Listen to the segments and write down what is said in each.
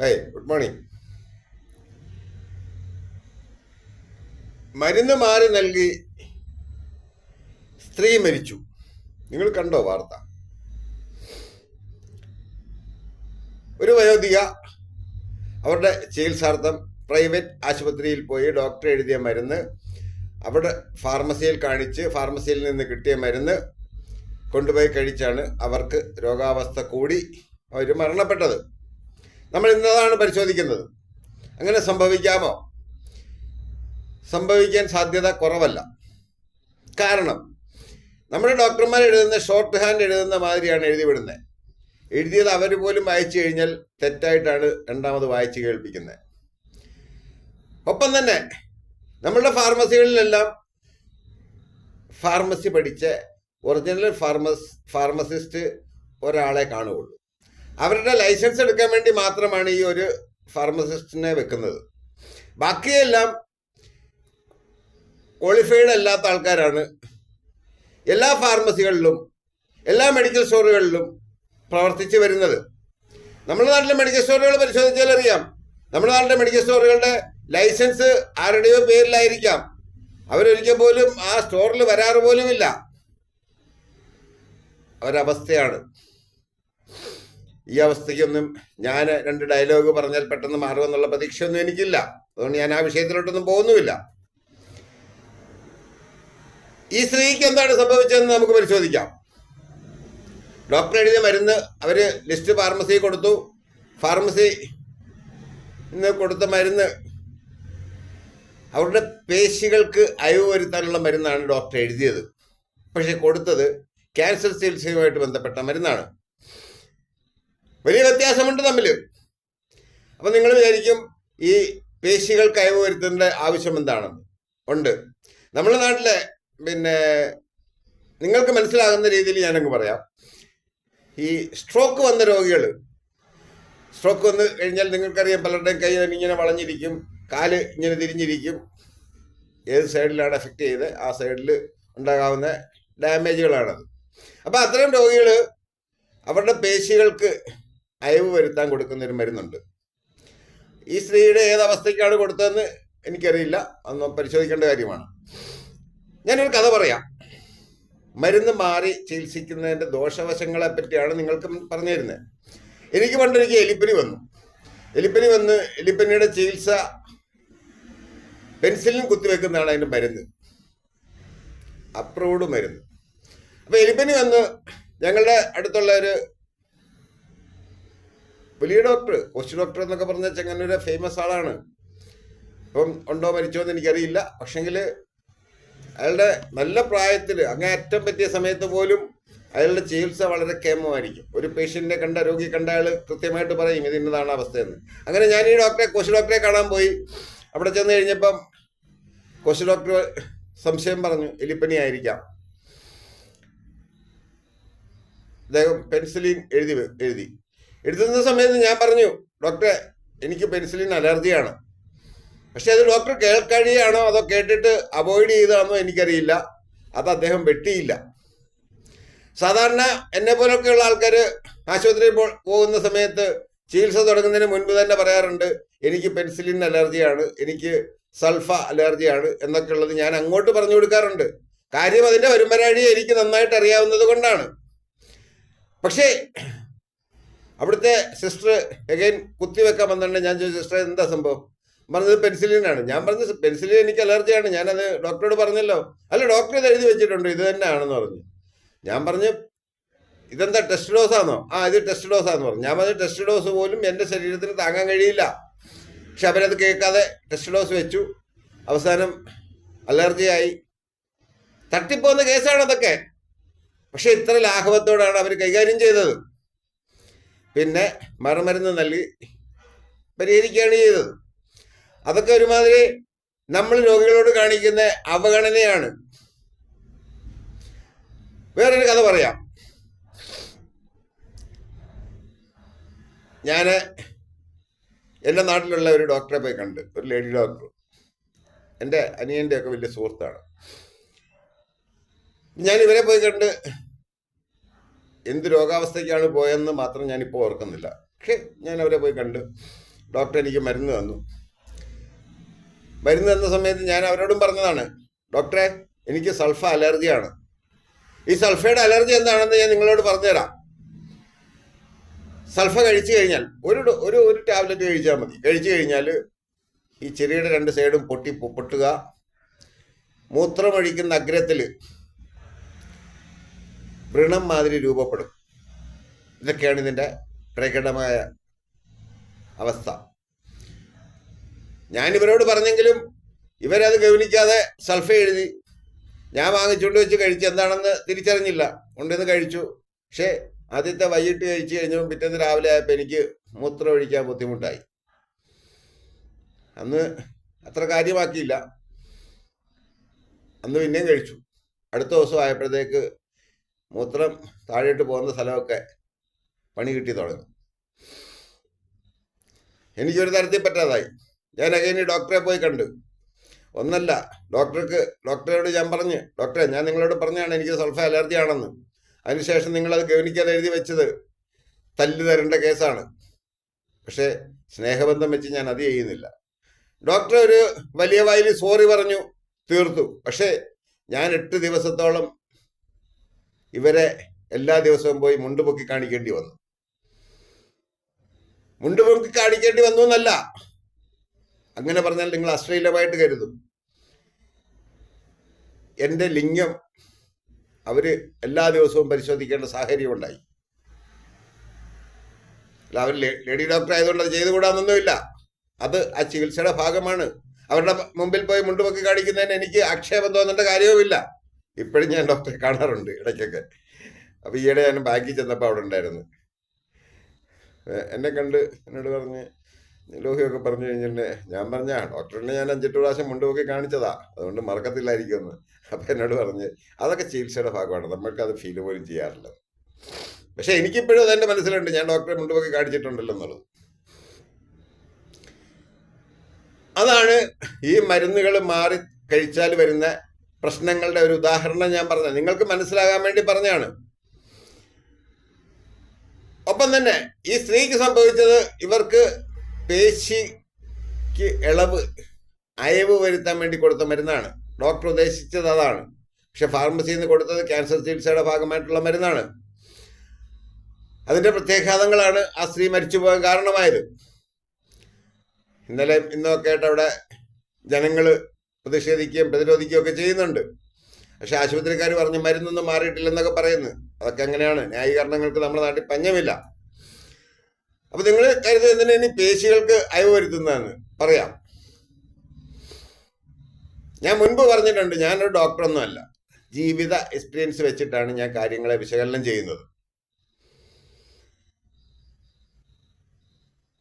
Hey good morning മരുന്ന് മാറി നൽകി സ്ത്രീ മരിച്ചു. നിങ്ങൾ കണ്ടോ വാർത്ത? ഒരു വയോധിക അവരുടെ ചികിത്സാർത്ഥം പ്രൈവറ്റ് ആശുപത്രിയിൽ പോയി ഡോക്ടർ എഴുതിയ മരുന്ന് അവിടെ ഫാർമസിയിൽ കാണിച്ച് ഫാർമസിയിൽ നിന്ന് കിട്ടിയ മരുന്ന് കൊണ്ടുപോയി കഴിച്ചാണ് അവർക്ക് രോഗാവസ്ഥ കൂടി അവർ മരണപ്പെട്ടത്. നമ്മൾ ഇന്നതാണ് പരിശോധിക്കുന്നത്. അങ്ങനെ സംഭവിക്കാമോ? സംഭവിക്കാൻ സാധ്യത കുറവല്ല. കാരണം നമ്മുടെ ഡോക്ടർമാർ എഴുതുന്ന ഷോർട്ട് ഹാൻഡ് എഴുതുന്ന മാതിരിയാണ് എഴുതി വിടുന്നത്. എഴുതിയത് അവർ പോലും വായിച്ചു കഴിഞ്ഞാൽ തെറ്റായിട്ടാണ് രണ്ടാമത് വായിച്ച് കേൾപ്പിക്കുന്നത്. ഒപ്പം തന്നെ നമ്മളുടെ ഫാർമസികളിലെല്ലാം ഫാർമസി പഠിച്ച ഒറിജിനൽ ഫാർമസ് ഫാർമസിസ്റ്റ് ഒരാളെ കാണുകയുള്ളൂ. അവരുടെ ലൈസൻസ് എടുക്കാൻ വേണ്ടി മാത്രമാണ് ഈ ഒരു ഫാർമസിസ്റ്റിനെ വെക്കുന്നത്. ബാക്കിയെല്ലാം ക്വാളിഫൈഡ് അല്ലാത്ത ആൾക്കാരാണ്. എല്ലാ ഫാർമസികളിലും എല്ലാ മെഡിക്കൽ സ്റ്റോറുകളിലും പ്രവർത്തിച്ചു വരുന്നത്. നമ്മുടെ നാട്ടിലെ മെഡിക്കൽ സ്റ്റോറുകൾ പരിശോധിച്ചാൽ അറിയാം. നമ്മുടെ നാട്ടിലെ മെഡിക്കൽ സ്റ്റോറുകളുടെ ലൈസൻസ് ആരുടെയോ പേരിലായിരിക്കാം. അവരൊരിക്കൽ പോലും ആ സ്റ്റോറിൽ വരാറ് പോലുമില്ല. ഒരവസ്ഥയാണ്. ഈ അവസ്ഥയ്ക്കൊന്നും ഞാൻ രണ്ട് ഡയലോഗ് പറഞ്ഞാൽ പെട്ടെന്ന് മാറുമെന്നുള്ള പ്രതീക്ഷയൊന്നും എനിക്കില്ല. അതുകൊണ്ട് ഞാൻ ആ വിഷയത്തിലോട്ടൊന്നും പോകുന്നുമില്ല. ഈ സ്ത്രീക്ക് എന്താണ് സംഭവിച്ചതെന്ന് നമുക്ക് പരിശോധിക്കാം. ഡോക്ടർ എഴുതിയ മരുന്ന് അവർ ലിസ്റ്റ് ഫാർമസി കൊടുത്തു. ഫാർമസി ഇന്ന് കൊടുത്ത മരുന്ന് അവരുടെ പേശികൾക്ക് അയവ് വരുത്താനുള്ള മരുന്നാണ് ഡോക്ടർ എഴുതിയത്. പക്ഷെ കൊടുത്തത് ക്യാൻസർ ചികിത്സയുമായിട്ട് ബന്ധപ്പെട്ട മരുന്നാണ്. വലിയ വ്യത്യാസമുണ്ട് തമ്മിൽ അപ്പം നിങ്ങൾ വിചാരിക്കും ഈ പേശികൾ കയവ് വരുത്തേണ്ട ആവശ്യം എന്താണെന്ന് ഉണ്ട്. നമ്മുടെ നാട്ടിലെ പിന്നെ നിങ്ങൾക്ക് മനസ്സിലാകുന്ന രീതിയിൽ ഞാനങ്ങ് പറയാം. ഈ സ്ട്രോക്ക് വന്ന രോഗികൾ സ്ട്രോക്ക് വന്ന് കഴിഞ്ഞാൽ നിങ്ങൾക്കറിയാം പലരുടെയും കൈ ഇങ്ങനെ വളഞ്ഞിരിക്കും കാൽ ഇങ്ങനെ തിരിഞ്ഞിരിക്കും. ഏത് സൈഡിലാണ് എഫക്റ്റ് ചെയ്ത് ആ സൈഡിൽ ഉണ്ടാകാവുന്ന ഡാമേജുകളാണത് അപ്പോൾ അത്തരം രോഗികൾ അവരുടെ പേശികൾക്ക് അയവ് വരുത്താൻ കൊടുക്കുന്ന ഒരു മരുന്നുണ്ട്. ഈ സ്ത്രീയുടെ ഏതവസ്ഥയ്ക്കാണ് കൊടുത്തതെന്ന് എനിക്കറിയില്ല. അന്ന് പരിശോധിക്കേണ്ട കാര്യമാണ്. ഞാനൊരു കഥ പറയാം. മരുന്ന് മാറി ചികിത്സിക്കുന്നതിന്റെ ദോഷവശങ്ങളെ പറ്റിയാണ് നിങ്ങൾക്ക് പറഞ്ഞു തരുന്നത് എനിക്ക് പണ്ട് എനിക്ക് എലിപ്പനി വന്നു. എലിപ്പനി വന്ന് എലിപ്പനിയുടെ ചികിത്സ പെൻസിലിൻ കുത്തിവെക്കുന്നതാണ് അതിന്റെ മരുന്ന്. അപ്രൂവ്ഡ് മരുന്ന്. അപ്പോൾ എലിപ്പനി വന്ന് ഞങ്ങളുടെ അടുത്തുള്ള ഒരു വലിയ ഡോക്ടർ കൊച്ചു ഡോക്ടർ എന്നൊക്കെ പറഞ്ഞ ചെങ്ങന്നൂരെ ഫേമസ് ആളാണ്. ഇപ്പം ഉണ്ടോ മരിച്ചോ എന്ന് എനിക്കറിയില്ല. പക്ഷെങ്കിൽ അയാളുടെ നല്ല പ്രായത്തിൽ അങ്ങേയറ്റം പറ്റിയ സമയത്ത് പോലും അയാളുടെ ചികിത്സ വളരെ കേമമായിരിക്കും. ഒരു പേഷ്യന്റിനെ കണ്ട രോഗി കണ്ട അയാൾ കൃത്യമായിട്ട് പറയും ഇത് ഇന്നതാണ് അവസ്ഥയെന്ന്. അങ്ങനെ ഞാൻ ഈ ഡോക്ടറെ കൊച്ചു ഡോക്ടറെ കാണാൻ പോയി. അവിടെ ചെന്ന് കഴിഞ്ഞപ്പം കൊച്ചു ഡോക്ടർ സംശയം പറഞ്ഞു എലിപ്പനി ആയിരിക്കാം അദ്ദേഹം പെൻസിലിൻ എഴുതി എഴുതി. എഴുതുന്ന സമയത്ത് ഞാൻ പറഞ്ഞു ഡോക്ടറെ എനിക്ക് പെൻസിലിൻ അലർജിയാണ്. പക്ഷെ അത് ഡോക്ടർ കേൾക്കഴിയാണോ അതോ കേട്ടിട്ട് അവോയ്ഡ് ചെയ്താണോ എനിക്കറിയില്ല. അത് അദ്ദേഹം വെട്ടിയില്ല. സാധാരണ എന്നെ പോലൊക്കെയുള്ള ആൾക്കാർ ആശുപത്രിയിൽ പോകുന്ന സമയത്ത് ചികിത്സ തുടങ്ങുന്നതിന് മുൻപ് തന്നെ പറയാറുണ്ട് എനിക്ക് പെൻസിലിൻ അലർജിയാണ് എനിക്ക് സൾഫ അലർജിയാണ് എന്നൊക്കെ ഉള്ളത് ഞാൻ അങ്ങോട്ട് പറഞ്ഞു കൊടുക്കാറുണ്ട്. കാര്യം അതിന്റെ വരുമ്പരാഴി എനിക്ക് നന്നായിട്ട് അറിയാവുന്നത് കൊണ്ടാണ്. പക്ഷേ അവിടുത്തെ സിസ്റ്റർ എഗൈൻ കുത്തിവെക്കാൻ വന്നിട്ടുണ്ട്. ഞാൻ ചോദിച്ചു സിസ്റ്റർ എന്താ സംഭവം? പറഞ്ഞത് പെൻസിലിനാണ്. ഞാൻ പറഞ്ഞത് പെൻസിലിൻ എനിക്ക് അലർജിയാണ് ഞാനത് ഡോക്ടറോട് പറഞ്ഞല്ലോ. അല്ല ഡോക്ടർ ഇത് എഴുതി വെച്ചിട്ടുണ്ട്. ഇത് തന്നെയാണെന്ന് പറഞ്ഞു. ഞാൻ പറഞ്ഞു ഇതെന്താ ടെസ്റ്റ് ഡോസ് ആണോ? ആ ഇത് ടെസ്റ്റ് ഡോസ് ആണെന്ന് പറഞ്ഞു. ഞാൻ പറഞ്ഞു ടെസ്റ്റ് ഡോസ് പോലും എന്റെ ശരീരത്തിന് താങ്ങാൻ കഴിയില്ല. പക്ഷെ അവരത് കേൾക്കാതെ ടെസ്റ്റ് ഡോസ് വെച്ചു. അവസാനം അലർജിയായി തട്ടിപ്പോകുന്ന കേസാണ് അതൊക്കെ. പക്ഷെ ഇത്ര ലാഘവത്തോടാണ് അവർ കൈകാര്യം ചെയ്തത്. പിന്നെ മറുമരുന്ന് നൽകി പരിഹരിക്കുകയാണ് ചെയ്തത്. അതൊക്കെ ഒരുമാതിരി നമ്മൾ രോഗികളോട് കാണിക്കുന്ന അവഗണനയാണ്. വേറൊരു കഥ പറയാം. ഞാൻ എന്റെ നാട്ടിലുള്ള ഒരു ഡോക്ടറെ പോയി കണ്ട്. ഒരു ലേഡി ഡോക്ടർ. എന്റെ അനിയന്റെ ഒക്കെ വലിയ സുഹൃത്താണ്. ഞാൻ ഇവരെ പോയി കണ്ട് എന്ത് രോഗാവസ്ഥയ്ക്കാണ് പോയെന്ന് മാത്രം ഞാനിപ്പോൾ ഓർക്കുന്നില്ല. പക്ഷേ ഞാൻ അവരെ പോയി കണ്ട്. ഡോക്ടർ എനിക്ക് മരുന്ന് തന്നു. മരുന്ന് തന്ന സമയത്ത് ഞാൻ അവരോടും പറഞ്ഞതാണ് ഡോക്ടറെ എനിക്ക് സൾഫ അലർജിയാണ്. ഈ സൾഫയുടെ അലർജി എന്താണെന്ന് ഞാൻ നിങ്ങളോട് പറഞ്ഞുതരാം. സൾഫ കഴിച്ചു കഴിഞ്ഞാൽ ഒരു ഒരു ഒരു ടാബ്ലറ്റ് കഴിച്ചാൽ മതി. കഴിച്ചു കഴിഞ്ഞാൽ ഈ ചെറിയുടെ രണ്ട് സൈഡും പൊട്ടി പൊട്ടുക. മൂത്രമൊഴിക്കുന്ന അഗ്രത്തിൽ വ്രണം മാതിരി രൂപപ്പെടും. ഇതൊക്കെയാണ് ഇതിന്റെ പ്രകടമായ അവസ്ഥ. ഞാൻ ഇവരോട് പറഞ്ഞെങ്കിലും ഇവരത് ഗവനിക്കാതെ സൾഫ എഴുതി ഞാൻ വാങ്ങിച്ചുകൊണ്ട് വെച്ച് കഴിച്ച് എന്താണെന്ന് തിരിച്ചറിഞ്ഞില്ല. കൊണ്ടുവന്ന് കഴിച്ചു. പക്ഷേ ആദ്യത്തെ വൈകിട്ട് കഴിച്ച് കഴിഞ്ഞപ്പോൾ പിറ്റേന്ന് രാവിലെ ആയപ്പോൾ എനിക്ക് മൂത്രം ഒഴിക്കാൻ ബുദ്ധിമുട്ടായി. അന്ന് അത്ര കാര്യമാക്കിയില്ല. അന്ന് പിന്നെയും കഴിച്ചു. അടുത്ത ദിവസം ആയപ്പോഴത്തേക്ക് മൂത്രം താഴോട്ട് പോകുന്ന സ്ഥലമൊക്കെ പണി കിട്ടി തുടങ്ങി. എനിക്കൊരു തരത്തിൽ പറ്റാതായി. ഞാൻ അകൈനി ഡോക്ടറെ പോയി കണ്ടു. ഒന്നല്ല ഡോക്ടർക്ക് ഡോക്ടറോട് ഞാൻ പറഞ്ഞു ഡോക്ടറെ ഞാൻ നിങ്ങളോട് പറഞ്ഞാണ് എനിക്ക് സൾഫ അലർജി ആണെന്ന്. അതിനുശേഷം നിങ്ങളത് ഗവനിക്കാതെ എഴുതി വെച്ചത് തല്ല് തരേണ്ട കേസാണ്. പക്ഷേ സ്നേഹബന്ധം വെച്ച് ഞാൻ അത് ചെയ്യുന്നില്ല. ഡോക്ടർ ഒരു വലിയ വായിൽ സോറി പറഞ്ഞു തീർത്തു. പക്ഷേ ഞാൻ എട്ട് ദിവസത്തോളം ഇവരെ എല്ലാ ദിവസവും പോയി മുണ്ട് പൊക്കി കാണിക്കേണ്ടി വന്നു. മുണ്ട് പൊക്കി കാണിക്കേണ്ടി വന്നു എന്നല്ല. അങ്ങനെ പറഞ്ഞാൽ നിങ്ങൾ അശ്ലീലമായിട്ട് കരുതും. എന്റെ ലിംഗം അവർ എല്ലാ ദിവസവും പരിശോധിക്കേണ്ട സാഹചര്യം ഉണ്ടായി. അല്ല അവർ ലേഡി ഡോക്ടർ ആയതുകൊണ്ട് അത് ചെയ്തുകൂടാന്നൊന്നുമില്ല. അത് ആ ചികിത്സയുടെ ഭാഗമാണ്. അവരുടെ മുമ്പിൽ പോയി മുണ്ടുപൊക്കി കാണിക്കുന്നതിന് എനിക്ക് ആക്ഷേപം തോന്നേണ്ട കാര്യവുമില്ല. ഇപ്പോഴും ഞാൻ ഡോക്ടറെ കാണാറുണ്ട് ഇടയ്ക്കൊക്കെ. അപ്പോൾ ഈയിടെ ഞാൻ ബാങ്കിൽ ചെന്നപ്പോൾ അവിടെ ഉണ്ടായിരുന്നു. എന്നെ കണ്ട് എന്നോട് പറഞ്ഞ് ലോഹിയൊക്കെ പറഞ്ഞു കഴിഞ്ഞിട്ട് ഞാൻ പറഞ്ഞ ഡോക്ടറിനെ ഞാൻ അഞ്ചെട്ട് പ്രാവശ്യം മുണ്ടുപൊക്കി കാണിച്ചതാ. അതുകൊണ്ട് മറക്കത്തില്ലായിരിക്കുമെന്ന്. അപ്പോൾ എന്നോട് പറഞ്ഞ് അതൊക്കെ ചികിത്സയുടെ ഭാഗമാണ്. നമ്മൾക്ക് അത് ഫീൽ പോലും ചെയ്യാറില്ല. പക്ഷെ എനിക്കിപ്പോഴും അതെന്റെ മനസ്സിലുണ്ട്. ഞാൻ ഡോക്ടറെ മുണ്ടുപൊക്കി കാണിച്ചിട്ടുണ്ടല്ലോ എന്നുള്ളത്. അതാണ് ഈ മരുന്നുകൾ മാറി കഴിച്ചാൽ വരുന്ന പ്രശ്നങ്ങളുടെ ഒരു ഉദാഹരണം ഞാൻ പറഞ്ഞത്. നിങ്ങൾക്ക് മനസ്സിലാകാൻ വേണ്ടി പറഞ്ഞാണ് ഒപ്പം തന്നെ ഈ സ്ത്രീക്ക് സംഭവിച്ചത് ഇവർക്ക് പേശിക്ക് ഇളവ് അയവ് വരുത്താൻ വേണ്ടി കൊടുത്ത മരുന്നാണ്. ഡോക്ടർ ഉദ്ദേശിച്ചത് അതാണ്. പക്ഷെ ഫാർമസിയിൽ നിന്ന് കൊടുത്തത് ക്യാൻസർ ചികിത്സയുടെ ഭാഗമായിട്ടുള്ള മരുന്നാണ്. അതിന്റെ പ്രത്യാഘാതങ്ങളാണ് ആ സ്ത്രീ മരിച്ചു പോകാൻ കാരണമായത്. ഇന്നലെ ഇന്നൊക്കെ ആയിട്ട് അവിടെ ജനങ്ങൾ പ്രതിഷേധിക്കുകയും പ്രതിരോധിക്കുകയും ഒക്കെ ചെയ്യുന്നുണ്ട്. പക്ഷെ ആശുപത്രിക്കാർ പറഞ്ഞ് മരുന്നൊന്നും മാറിയിട്ടില്ലെന്നൊക്കെ പറയുന്നു. അതൊക്കെ അങ്ങനെയാണ്. ന്യായീകരണങ്ങൾക്ക് നമ്മുടെ നാട്ടിൽ പഞ്ഞമില്ല. അപ്പൊ നിങ്ങൾ കരുതുന്നത് എന്തിനാ? ഇനി പേശികൾക്ക് അയവ് വരുത്തുന്നതെന്ന് പറയാം. ഞാൻ മുൻപ് പറഞ്ഞിട്ടുണ്ട് ഞാനൊരു ഡോക്ടറൊന്നും അല്ല. ജീവിത എക്സ്പീരിയൻസ് വെച്ചിട്ടാണ് ഞാൻ കാര്യങ്ങളെ വിശകലനം ചെയ്യുന്നത്.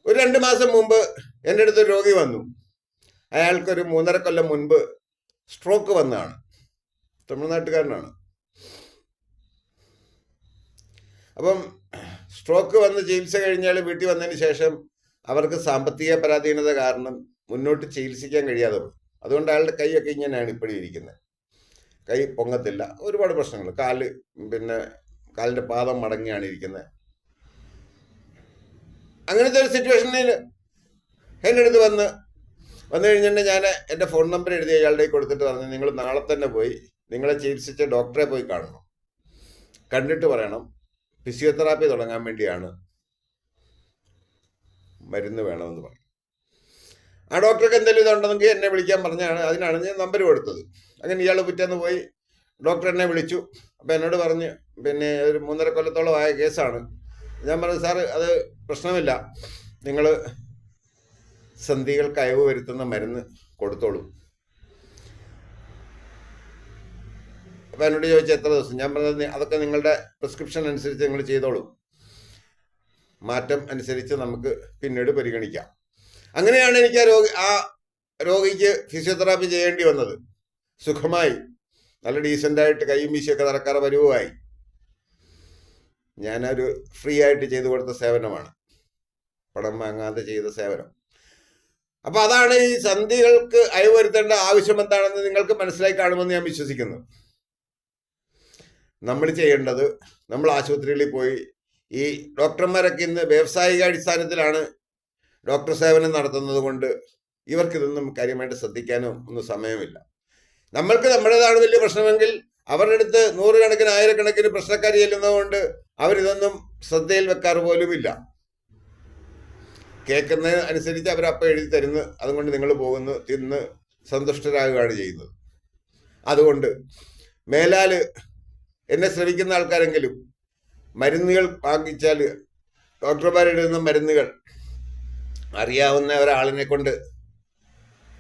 ഒരു രണ്ട് മാസം മുമ്പ് എന്റെ അടുത്തൊരു രോഗി വന്നു. അയാൾക്കൊരു മൂന്നര കൊല്ലം മുൻപ് സ്ട്രോക്ക് വന്നതാണ്. തമിഴ്നാട്ടുകാരനാണ്. അപ്പം സ്ട്രോക്ക് വന്ന് ചികിത്സ കഴിഞ്ഞാൽ വീട്ടിൽ വന്നതിന് ശേഷം അവർക്ക് സാമ്പത്തിക പരാധീനത കാരണം മുന്നോട്ട് ചികിത്സിക്കാൻ കഴിയാതെ പോയി. അതുകൊണ്ട് അയാളുടെ കൈയൊക്കെ ഇങ്ങനെയാണ് ഇപ്പോഴും ഇരിക്കുന്നത്. കൈ പൊങ്ങത്തില്ല. ഒരുപാട് പ്രശ്നങ്ങൾ. കാൽ പിന്നെ കാലിന്റെ പാദം മടങ്ങിയാണ് ഇരിക്കുന്നത്. അങ്ങനത്തെ ഒരു സിറ്റുവേഷനിൽ എന്റെ അടുത്ത് വന്ന് വന്നു കഴിഞ്ഞിട്ട് ഞാൻ എന്റെ ഫോൺ നമ്പർ എഴുതി അയാളുടെ കൊടുത്തിട്ട് പറഞ്ഞു നിങ്ങൾ നാളെ തന്നെ പോയി നിങ്ങളെ ചികിത്സിച്ച ഡോക്ടറെ പോയി കാണണം. കണ്ടിട്ട് പറയണം. ഫിസിയോതെറാപ്പി തുടങ്ങാൻ വേണ്ടിയാണ് മരുന്ന് വേണമെന്ന് പറഞ്ഞു. ആ ഡോക്ടർക്ക് എന്തെങ്കിലും ഇതുണ്ടെങ്കിൽ എന്നെ വിളിക്കാൻ പറഞ്ഞാണ് അതിനാണ് ഞാൻ നമ്പർ കൊടുത്തത്. അങ്ങനെ ഇയാൾ പിറ്റേന്ന് പോയി ഡോക്ടർ എന്നെ വിളിച്ചു. അപ്പം എന്നോട് പറഞ്ഞ് പിന്നെ ഒരു മൂന്നര കൊല്ലത്തോളം ആയ കേസാണ്. ഞാൻ പറഞ്ഞു സാറ് അത് പ്രശ്നമില്ല. നിങ്ങൾ സന്ധികൾക്ക് അയവ് വരുത്തുന്ന മരുന്ന് കൊടുത്തോളൂ. അപ്പം എന്നോട് ചോദിച്ച എത്ര ദിവസം? ഞാൻ പറഞ്ഞത് "നി- അതൊക്കെ നിങ്ങളുടെ പ്രിസ്ക്രിപ്ഷൻ അനുസരിച്ച് നിങ്ങൾ ചെയ്തോളൂ. മാറ്റം അനുസരിച്ച് നമുക്ക് പിന്നീട് പരിഗണിക്കാം. അങ്ങനെയാണ് എനിക്ക് ആ രോഗി ആ രോഗിക്ക് ഫിസിയോതെറാപ്പി ചെയ്യേണ്ടി വന്നത്. സുഖമായി. നല്ല ഡീസന്റായിട്ട് കൈയും വീശിയൊക്കെ നടക്കാറ് വരുവായി. ഞാനൊരു ഫ്രീ ആയിട്ട് ചെയ്തു കൊടുത്ത സേവനമാണ്. പണം വാങ്ങാതെ ചെയ്ത സേവനം. അപ്പൊ അതാണ് ഈ സന്ധികൾക്ക് അയവ് വരുത്തേണ്ട ആവശ്യം എന്താണെന്ന് നിങ്ങൾക്ക് മനസ്സിലായി കാണുമെന്ന് ഞാൻ വിശ്വസിക്കുന്നു. നമ്മൾ ചെയ്യേണ്ടത് നമ്മൾ ആശുപത്രികളിൽ പോയി ഈ ഡോക്ടർമാരൊക്കെ ഇന്ന് വ്യാവസായിക അടിസ്ഥാനത്തിലാണ് ഡോക്ടർ സേവനം നടത്തുന്നത് കൊണ്ട് ഇവർക്കിതൊന്നും കാര്യമായിട്ട് ശ്രദ്ധിക്കാനോ ഒന്നും സമയമില്ല. നമ്മൾക്ക് നമ്മുടേതാണ് വലിയ പ്രശ്നമെങ്കിൽ അവരുടെ അടുത്ത് നൂറുകണക്കിന് ആയിരക്കണക്കിന് പ്രശ്നക്കാരി ചെല്ലുന്നതുകൊണ്ട് അവരിതൊന്നും ശ്രദ്ധയിൽ വെക്കാറ് പോലുമില്ല. കേൾക്കുന്നത് അനുസരിച്ച് അവരപ്പം എഴുതി തരുന്നു. അതുകൊണ്ട് നിങ്ങൾ പോകുന്നു തിന്ന് സന്തുഷ്ടരാകുകയാണ് ചെയ്യുന്നത്. അതുകൊണ്ട് മേലാൽ എന്നെ ശ്രമിക്കുന്ന ആൾക്കാരെങ്കിലും മരുന്നുകൾ വാങ്ങിച്ചാൽ ഡോക്ടർമാരെഴുതുന്ന മരുന്നുകൾ അറിയാവുന്ന ഒരാളിനെ കൊണ്ട്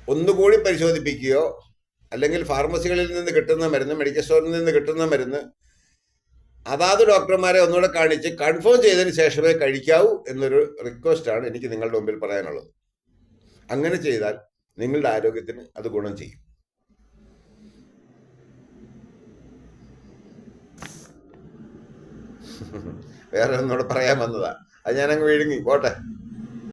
ഒന്നുകൂടി പരിശോധിപ്പിക്കുകയോ അല്ലെങ്കിൽ ഫാർമസികളിൽ നിന്ന് കിട്ടുന്ന മരുന്ന് മെഡിക്കൽ സ്റ്റോറിൽ നിന്ന് കിട്ടുന്ന മരുന്ന് അതാത് ഡോക്ടർമാരെ ഒന്നുകൂടെ കാണിച്ച് കൺഫേം ചെയ്തതിന് ശേഷമേ കഴിക്കാവൂ എന്നൊരു റിക്വസ്റ്റാണ് എനിക്ക് നിങ്ങളുടെ മുമ്പിൽ പറയാനുള്ളത്. അങ്ങനെ ചെയ്താൽ നിങ്ങളുടെ ആരോഗ്യത്തിന് അത് ഗുണം ചെയ്യും. വേറെ ഒന്നുകൂടെ പറയാൻ വന്നതാ. അത് ഞാനങ്ങ് വിഴുങ്ങി. പോട്ടെ.